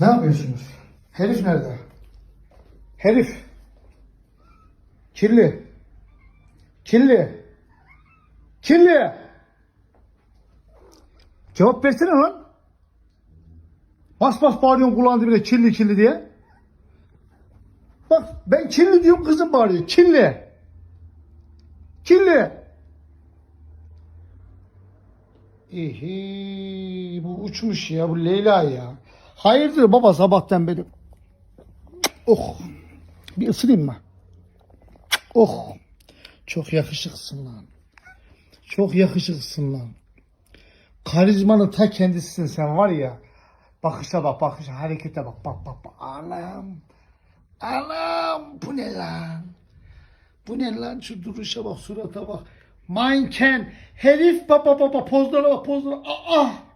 Ne yapıyorsunuz? Herif nerede? Herif. Kirli. Kirli. Kirli. Cevap versene lan. Bas bas bağırıyorsun kulağın dibine kirli kirli diye. Bak ben kirli diyorum kızım bağırıyor. Kirli. Kirli. İhi bu uçmuş ya bu Leyla ya. Hayırdır baba sabahtan beri. Oh. Bir ısırayım mı? Oh. Çok yakışıksın lan. Çok yakışıksın lan. Karizmanın ta kendisisin sen var ya. Bakışa bak bakışa harekete bak bak bak bak. Anam. Anam bu ne lan? Bu ne lan şu duruşa bak surata bak. Manken herif baba baba pozlara bak pozlara. Aa